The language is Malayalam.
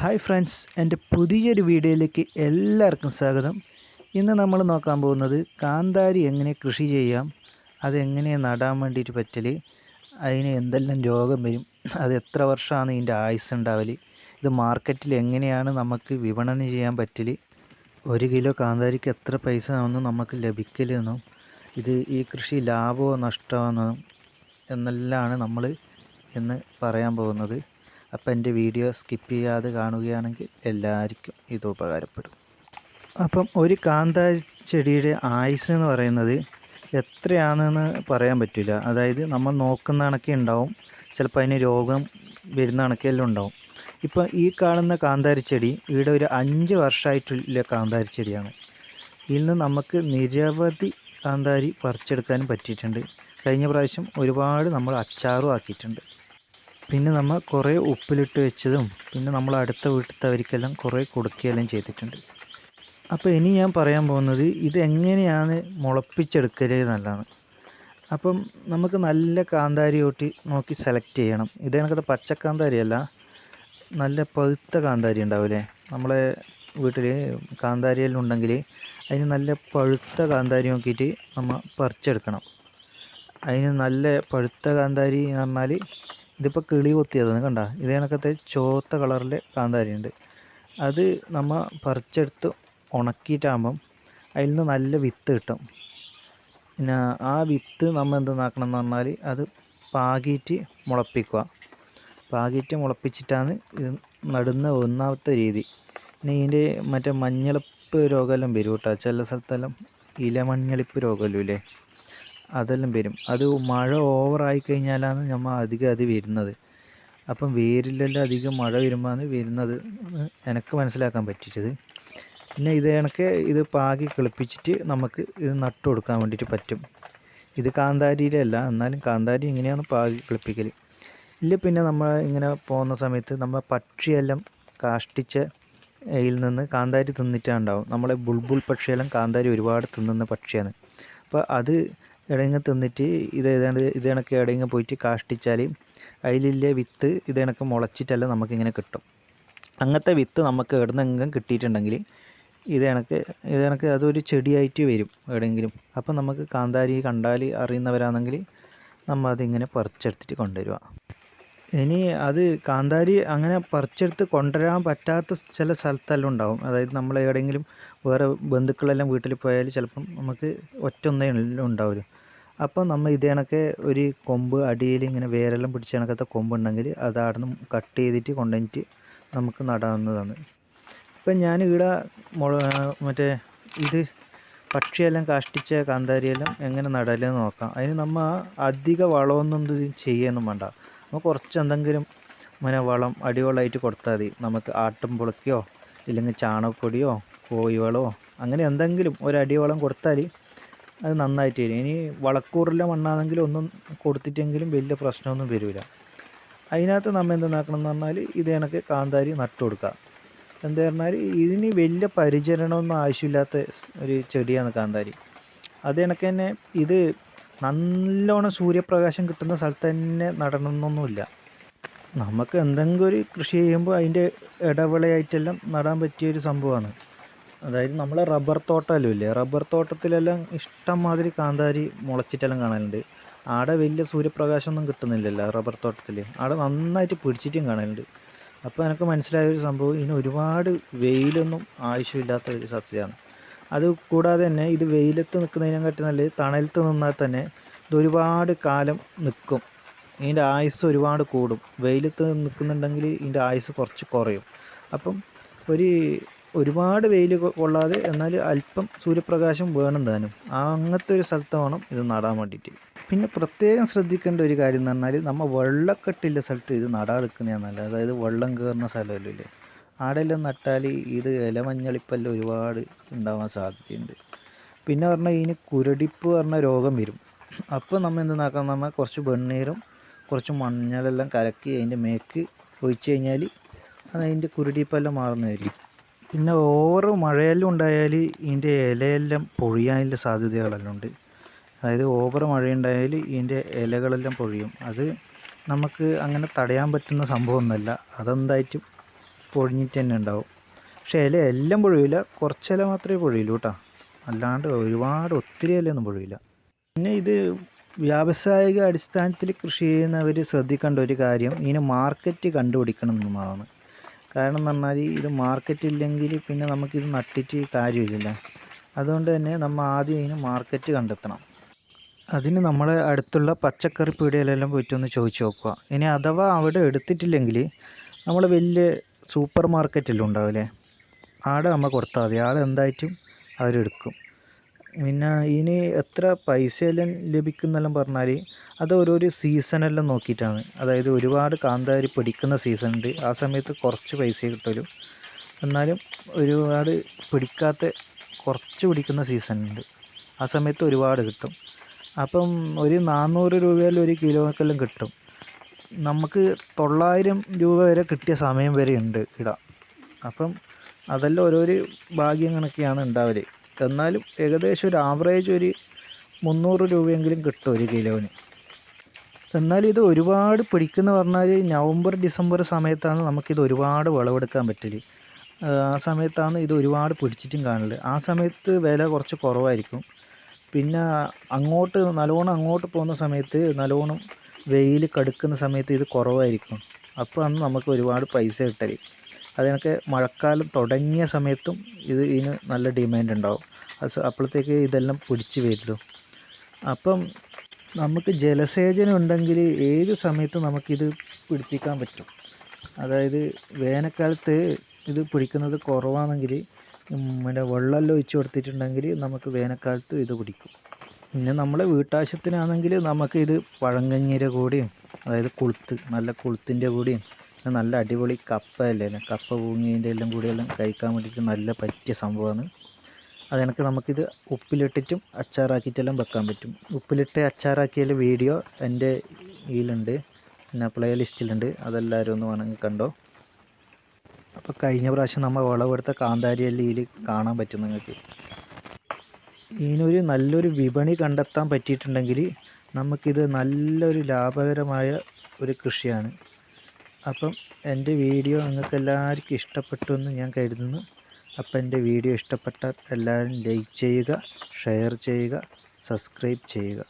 ഹായ് ഫ്രണ്ട്സ് എന്റെ പുതിയൊരു വീഡിയോയിലേക്ക് എല്ലാവർക്കും സ്വാഗതം. ഇന്ന് നമ്മൾ നോക്കാൻ പോകുന്നത് കാന്താരി എങ്ങനെ കൃഷി ചെയ്യാം അതെങ്ങനെ നടാൻ വേണ്ടിയിട്ട് പറ്റൽ അതിന് എന്തെല്ലാം രോഗം വരും അത് എത്ര വർഷമാണ് ഇതിന്റെ ആയുസ് ഉണ്ടാവൽ ഇത് മാർക്കറ്റിൽ എങ്ങനെയാണ് നമുക്ക് വിപണനം ചെയ്യാൻ പറ്റൽ ഒരു കിലോ കാന്താരിക്ക് എത്ര പൈസ ആണെന്ന് നമുക്ക് ലഭിക്കലെന്നും ഇത് ഈ കൃഷി ലാഭമോ നഷ്ടമാണോ എന്നെല്ലാമാണ് നമ്മൾ ഇന്ന് പറയാൻ പോകുന്നത്. അപ്പോൾ എന്റെ വീഡിയോ സ്കിപ്പ് ചെയ്യാതെ കാണുകയാണെങ്കിൽ എല്ലാവർക്കും ഇത് ഉപകാരപ്പെടും. അപ്പം ഒരു കാന്ത ചെടിയുടെ ആയുസ് എന്ന് പറയുന്നത് എത്രയാണെന്ന് പറയാൻ പറ്റില്ല. അതായത് നമ്മൾ നോക്കുന്ന കണക്കേ ഉണ്ടാവും. ചിലപ്പോൾ അതിന് രോഗം വരുന്ന കണക്കെല്ലാം ഉണ്ടാവും. ഇപ്പോൾ ഈ കാണുന്ന കാന്താരി ചെടി ഇവിടെ ഒരു അഞ്ച് വർഷമായിട്ടുള്ള കാന്താരി ചെടിയാണ്. ഇതിൽ നിന്ന് നമുക്ക് നിരവധി കാന്താരി പറിച്ചെടുക്കാനും പറ്റിയിട്ടുണ്ട്. കഴിഞ്ഞ പ്രാവശ്യം ഒരുപാട് നമ്മൾ അച്ചാറും ആക്കിയിട്ടുണ്ട്. പിന്നെ നമ്മൾ കുറേ ഉപ്പിലിട്ട് വെച്ചതും പിന്നെ നമ്മൾ അടുത്ത വീട്ടിലത്തവർക്കെല്ലാം കുറേ കൊടുക്കുകയെല്ലാം ചെയ്തിട്ടുണ്ട്. അപ്പോൾ ഇനി ഞാൻ പറയാൻ പോകുന്നത് ഇത് എങ്ങനെയാണ് മുളപ്പിച്ചെടുക്കൽ എന്നുള്ളതാണ് അപ്പം നമുക്ക് നല്ല കാന്താരി കൂട്ടി നോക്കി സെലക്ട് ചെയ്യണം. ഇത് കണക്കത്തെ പച്ചക്കാന്താരിയല്ല നല്ല പഴുത്ത കാന്താരി ഉണ്ടാവില്ലേ? നമ്മളെ വീട്ടിൽ കാന്താരിയെല്ലാം ഉണ്ടെങ്കിൽ അതിന് നല്ല പഴുത്ത കാന്താരി നോക്കിയിട്ട് നമ്മൾ പറിച്ചെടുക്കണം. അതിന് നല്ല പഴുത്ത കാന്താരി എന്ന് പറഞ്ഞാൽ ഇതിപ്പോൾ കിളി കൊത്തിയതാണ് കണ്ട? ഇത് കണക്കത്തെ ചുവത്ത കളറിൽ കാന്താരി ഉണ്ട് അത് നമ്മൾ പറിച്ചെടുത്ത് ഉണക്കിയിട്ടാകുമ്പം അതിൽ നിന്ന് നല്ല വിത്ത് കിട്ടും. പിന്നെ ആ വിത്ത് നമ്മൾ എന്തെന്നാക്കണം എന്ന് പറഞ്ഞാൽ അത് പാകിയിട്ട് മുളപ്പിക്കുക. പാകിയിട്ട് മുളപ്പിച്ചിട്ടാണ് ഇത് നടുന്ന ഒന്നാമത്തെ രീതി. പിന്നെ ഇതിന്റെ മറ്റേ മഞ്ഞളിപ്പ് രോഗമെല്ലാം വരും കേട്ടോ ചില സ്ഥലത്തെല്ലാം ഇല മഞ്ഞളിപ്പ് രോഗമല്ലേ അതെല്ലാം വരും. അത് മഴ ഓവറായി കഴിഞ്ഞാലാണ് നമ്മൾ അധികം അത് വരുന്നത്. അപ്പം വേരിലെല്ലാം അധികം മഴ വരുമ്പോഴാണ് വരുന്നത് എനിക്ക് മനസ്സിലാക്കാൻ പറ്റിച്ചത്. പിന്നെ ഇത് കണക്ക് ഇത് പാകി കിളിപ്പിച്ചിട്ട് നമുക്ക് ഇത് നട്ടു കൊടുക്കാൻ വേണ്ടിയിട്ട് പറ്റും. ഇത് കാന്താരിയിലല്ല എന്നാലും കാന്താരി ഇങ്ങനെയാണ് പാകി കിളിപ്പിക്കൽ ഇല്ല പിന്നെ നമ്മൾ ഇങ്ങനെ പോകുന്ന സമയത്ത് നമ്മൾ പക്ഷിയെല്ലാം കാഷ്ടിച്ച ഇതിൽ നിന്ന് കാന്താരി തിന്നിട്ടുണ്ടാവും. നമ്മളെ ബുൾബുൾ പക്ഷിയെല്ലാം കാന്താരി ഒരുപാട് തിന്നുന്ന പക്ഷിയാണ്. അപ്പോൾ അത് ഇടങ്ങ് തിന്നിട്ട് ഇത് ഏതാണ്ട് ഇത് കണക്ക് പോയിട്ട് കാഷ്ടിച്ചാൽ അതിലില്ല വിത്ത് ഇത് കണക്ക് നമുക്ക് നമുക്കിങ്ങനെ കിട്ടും. അങ്ങനത്തെ വിത്ത് നമുക്ക് എവിടുന്നെങ്കിലും കിട്ടിയിട്ടുണ്ടെങ്കിൽ ഇത് കണക്ക് ഇത് കണക്ക് അതൊരു ചെടിയായിട്ട് വരും എവിടെയെങ്കിലും. അപ്പം നമുക്ക് കാന്താരി കണ്ടാൽ അറിയുന്നവരാണെങ്കിൽ നമ്മൾ അതിങ്ങനെ പറിച്ചെടുത്തിട്ട് കൊണ്ടുവരിക. ഇനി അത് കാന്താരി അങ്ങനെ പറിച്ചെടുത്ത് കൊണ്ടുവരാൻ പറ്റാത്ത ചില സ്ഥലത്തെല്ലാം ഉണ്ടാവും. അതായത് നമ്മൾ എവിടെയെങ്കിലും വേറെ ബന്ധുക്കളെല്ലാം വീട്ടിൽ പോയാൽ ചിലപ്പം നമുക്ക് ഒറ്റ ഒന്നേ ഉണ്ടാവില്ല അപ്പോൾ നമ്മൾ ഇത് കണക്കെ ഒരു കൊമ്പ് അടിയിൽ ഇങ്ങനെ വേരെല്ലാം പിടിച്ച കണക്കത്തെ കൊമ്പുണ്ടെങ്കിൽ അത് അവിടെ നിന്ന് കട്ട് ചെയ്തിട്ട് കൊണ്ടുവന്നിട്ട് നമുക്ക് നടാവുന്നതാണ്. ഇപ്പം ഞാൻ ഇവിടെ മുള മറ്റേ ഇത് പക്ഷിയെല്ലാം കാഷ്ടിച്ച കാന്താരിയെല്ലാം എങ്ങനെ നടലെന്ന് നോക്കാം. അതിന് നമ്മൾ അധിക വളമൊന്നും ഇത് ചെയ്യാനൊന്നും വേണ്ട. നമ്മൾ കുറച്ച് എന്തെങ്കിലും ഇങ്ങനെ വളം അടിവളമായിട്ട് കൊടുത്താൽ മതി. നമുക്ക് ആട്ടും പുളക്കിയോ ഇല്ലെങ്കിൽ ചാണകപ്പൊടിയോ കോഴിവളമോ അങ്ങനെ എന്തെങ്കിലും ഒരു അടിവളം കൊടുത്താൽ അത് നന്നായിട്ട് വരും. ഇനി വളക്കൂറുള്ള മണ്ണാണെങ്കിൽ ഒന്നും കൊടുത്തിട്ടെങ്കിലും വലിയ പ്രശ്നമൊന്നും വരില്ല അതിനകത്ത് നമ്മൾ എന്തെന്നാക്കണം എന്ന് പറഞ്ഞാൽ ഇത് കണക്ക് കാന്താരി നട്ടു കൊടുക്കുക എന്താ പറഞ്ഞാൽ ഇതിന് വലിയ പരിചരണമൊന്നും ആവശ്യമില്ലാത്ത ഒരു ചെടിയാണ് കാന്താരി. അത് കണക്ക് തന്നെ ഇത് നല്ലോണം സൂര്യപ്രകാശം കിട്ടുന്ന സ്ഥലത്ത് തന്നെ നടണമെന്നൊന്നുമില്ല നമുക്ക് എന്തെങ്കിലും ഒരു കൃഷി ചെയ്യുമ്പോൾ അതിന്റെ ഇടവിളയായിട്ടെല്ലാം നടാൻ പറ്റിയ ഒരു സംഭവമാണ്. അതായത് നമ്മളെ റബ്ബർ തോട്ടമല്ലോ ഇല്ലേ റബ്ബർ തോട്ടത്തിലെല്ലാം ഇഷ്ടം മാതിരി കാന്താരി മുളച്ചിട്ടെല്ലാം കാണലുണ്ട്. ആടെ വലിയ സൂര്യപ്രകാശമൊന്നും കിട്ടുന്നില്ലല്ലോ റബ്ബർ തോട്ടത്തിൽ ആടെ നന്നായിട്ട് പിടിച്ചിട്ടും കാണലുണ്ട്. അപ്പോൾ എനിക്ക് മനസ്സിലായ ഒരു സംഭവം ഇതിന് ഒരുപാട് വെയിലൊന്നും ആവശ്യമില്ലാത്ത ഒരു സസ്യമാണ് അത് കൂടാതെ തന്നെ ഇത് വെയിലത്ത് നിൽക്കുന്നതിനെക്കാട്ടി നല്ലത് തണലത്ത് നിന്നാൽ തന്നെ ഇത് ഒരുപാട് കാലം നിൽക്കും ഇതിന്റെ ആയുസ് ഒരുപാട് കൂടും. വെയിലത്ത് നിൽക്കുന്നുണ്ടെങ്കിൽ ഇതിന്റെ ആയുസ് കുറച്ച് കുറയും. അപ്പം ഒരു ഒരുപാട് വെയിൽ കൊള്ളാതെ എന്നാൽ അല്പം സൂര്യപ്രകാശം വേണം താനും. അങ്ങനത്തെ ഒരു സ്ഥലത്ത് വേണം ഇത് നടാൻ വേണ്ടിയിട്ട്. പിന്നെ പ്രത്യേകം ശ്രദ്ധിക്കേണ്ട ഒരു കാര്യം എന്ന് പറഞ്ഞാൽ നമ്മൾ വെള്ളക്കെട്ടില്ല സ്ഥലത്ത് ഇത് നടാതിരിക്കുന്നതാണ് നല്ലത്. അതായത് വെള്ളം കയറുന്ന സ്ഥലമല്ലോ ആടെല്ലാം നട്ടാൽ ഇത് ഇലമഞ്ഞളിപ്പെല്ലാം ഒരുപാട് ഉണ്ടാവാൻ സാധ്യതയുണ്ട്. പിന്നെ പറഞ്ഞാൽ ഇതിന് കുരടിപ്പ് പറഞ്ഞ രോഗം വരും. അപ്പോൾ നമ്മൾ എന്തെന്നാക്കാന്ന് പറഞ്ഞാൽ കുറച്ച് വെണ്ണീരും കുറച്ച് മഞ്ഞളെല്ലാം കലക്കി അതിന്റെ മേക്ക് ഒഴിച്ച് കഴിഞ്ഞാൽ അതിന്റെ കുരുടിപ്പെല്ലാം മാറുന്നതായിരിക്കും. പിന്നെ ഓവർ മഴയെല്ലാം ഉണ്ടായാൽ ഇതിന്റെ ഇലയെല്ലാം പൊഴിയാനുള്ള സാധ്യതകളെല്ലാം ഉണ്ട്. അതായത് ഓവർ മഴയുണ്ടായാൽ ഇതിന്റെ ഇലകളെല്ലാം പൊഴിയും. അത് നമുക്ക് അങ്ങനെ തടയാൻ പറ്റുന്ന സംഭവമൊന്നുമല്ല. അതെന്തായിട്ടും പൊഴിഞ്ഞിട്ട് തന്നെ ഉണ്ടാവും. പക്ഷേ ഇല എല്ലാം പൊഴിയില്ല. കുറച്ചില മാത്രമേ പൊഴിയുള്ളൂ കേട്ടോ. അല്ലാണ്ട് ഒരുപാട് ഒത്തിരി ഇലയൊന്നും പൊഴിയില്ല. പിന്നെ ഇത് വ്യാവസായിക അടിസ്ഥാനത്തിൽ കൃഷി ചെയ്യുന്നവർ ശ്രദ്ധിക്കേണ്ട ഒരു കാര്യം ഇതിന് മാർക്കറ്റ് കണ്ടുപിടിക്കണം എന്നുള്ളതാണ്. കാരണം എന്ന് പറഞ്ഞാൽ ഇത് മാർക്കറ്റ് ഇല്ലെങ്കിൽ പിന്നെ നമുക്കിത് നട്ടിട്ട് കാര്യമില്ലല്ലോ. അതുകൊണ്ട് തന്നെ നമ്മൾ ആദ്യം ഇതിന് മാർക്കറ്റ് കണ്ടെത്തണം. അതിന് നമ്മളെ അടുത്തുള്ള പച്ചക്കറി പീടികയിലെല്ലാം പോയിട്ടൊന്ന് ചോദിച്ചു നോക്കുക. ഇനി അഥവാ അവിടെ എടുത്തിട്ടില്ലെങ്കിൽ നമ്മൾ വലിയ സൂപ്പർ മാർക്കറ്റെല്ലാം ഉണ്ടാവില്ലേ? ആടെ നമ്മൾ കൊടുത്താൽ മതി. ആടെ എന്തായിട്ടും അവരെടുക്കും. പിന്നെ ഇനി എത്ര പൈസയെല്ലാം ലഭിക്കുന്നെല്ലാം പറഞ്ഞാൽ അത് ഓരോരോ സീസണെല്ലാം നോക്കിയിട്ടാണ്. അതായത് ഒരുപാട് കാന്താരി പിടിക്കുന്ന സീസൺ ഉണ്ട്. ആ സമയത്ത് കുറച്ച് പൈസ കിട്ടുള്ളൂ എന്നാലും ഒരുപാട് പിടിക്കാത്ത കുറച്ച് പിടിക്കുന്ന സീസൺ ഉണ്ട്. ആ സമയത്ത് ഒരുപാട് കിട്ടും. അപ്പം ഒരു നാനൂറ് രൂപയിൽ ഒരു കിലോക്കെല്ലാം കിട്ടും. നമുക്ക് തൊള്ളായിരം രൂപ വരെ കിട്ടിയ സമയം വരെ ഉണ്ട് ഇട. അപ്പം അതെല്ലാം ഓരോരോ ഭാഗ്യം കണക്കെയാണ് ഉണ്ടാവൽ. എന്നാലും ഏകദേശം ഒരു ആവറേജ് ഒരു മുന്നൂറ് രൂപയെങ്കിലും കിട്ടും ഒരു കിലോന്. എന്നാൽ ഇത് ഒരുപാട് പിടിക്കുന്ന പറഞ്ഞാൽ നവംബർ ഡിസംബർ സമയത്താണ് നമുക്കിത് ഒരുപാട് വിളവെടുക്കാൻ പറ്റൽ. ആ സമയത്താണ് ഇത് ഒരുപാട് പിടിച്ചിട്ടും കാണൽ. ആ സമയത്ത് വില കുറച്ച് കുറവായിരിക്കും. പിന്നെ അങ്ങോട്ട് നല്ലോണം അങ്ങോട്ട് പോകുന്ന സമയത്ത് നല്ലോണം വെയിൽ കടുക്കുന്ന സമയത്ത് ഇത് കുറവായിരിക്കും. അപ്പോൾ അന്ന് നമുക്ക് ഒരുപാട് പൈസ കിട്ടൽ. അതിനൊക്കെ മഴക്കാലം തുടങ്ങിയ സമയത്തും ഇത് ഇതിന് നല്ല ഡിമാൻഡ് ഉണ്ടാവും. അപ്പോഴത്തേക്ക് ഇതെല്ലാം പിടിച്ച് വരുള്ളൂ അപ്പം നമുക്ക് ജലസേചനം ഉണ്ടെങ്കിൽ ഏത് സമയത്തും നമുക്കിത് പിടിപ്പിക്കാൻ പറ്റും. അതായത് വേനൽക്കാലത്ത് ഇത് പിടിക്കുന്നത് കുറവാണെങ്കിൽ പിന്നെ വെള്ളമെല്ലാം ഒഴിച്ച് കൊടുത്തിട്ടുണ്ടെങ്കിൽ നമുക്ക് വേനൽക്കാലത്ത് ഇത് പിടിക്കും. പിന്നെ നമ്മളെ വീട്ടാവശ്യത്തിനാണെങ്കിൽ നമുക്ക് ഇത് പഴങ്കഞ്ഞിര കൂടിയും അതായത് കൊളുത്ത് നല്ല കൊളുത്തിന്റെ കൂടിയും നല്ല അടിപൊളി കപ്പ അല്ലേ കപ്പ പൂങ്ങിയതിന്റെ എല്ലാം കൂടിയെല്ലാം കഴിക്കാൻ വേണ്ടിയിട്ട് നല്ല പറ്റിയ സംഭവമാണ്. അത് കണക്ക് നമുക്കിത് ഉപ്പിലിട്ടിട്ടും അച്ചാറാക്കിയിട്ടെല്ലാം വെക്കാൻ പറ്റും. ഉപ്പിലിട്ട് അച്ചാറാക്കിയ വീഡിയോ എന്റെ ഇതിലുണ്ട് പിന്നെ പ്ലേ ലിസ്റ്റിലുണ്ട് അതെല്ലാവരും ഒന്ന് വേണമെങ്കിൽ കണ്ടോ? അപ്പോൾ കഴിഞ്ഞ പ്രാവശ്യം നമ്മൾ വിളവെടുത്ത കാന്താരിയെല്ലാം ഇതിൽ കാണാൻ പറ്റും നിങ്ങൾക്ക്. ഇതിനൊരു നല്ലൊരു വിപണി കണ്ടെത്താൻ പറ്റിയിട്ടുണ്ടെങ്കിൽ നമുക്കിത് നല്ലൊരു ലാഭകരമായ ഒരു കൃഷിയാണ്. അപ്പം എന്റെ വീഡിയോ നിങ്ങൾക്ക് എല്ലാവർക്കും ഇഷ്ടപ്പെട്ടു എന്ന് ഞാൻ കരുതുന്നു. അപ്പം എന്റെ വീഡിയോ ഇഷ്ടപ്പെട്ടാൽ എല്ലാവരും ലൈക്ക് ചെയ്യുക ഷെയർ ചെയ്യുക സബ്സ്ക്രൈബ് ചെയ്യുക.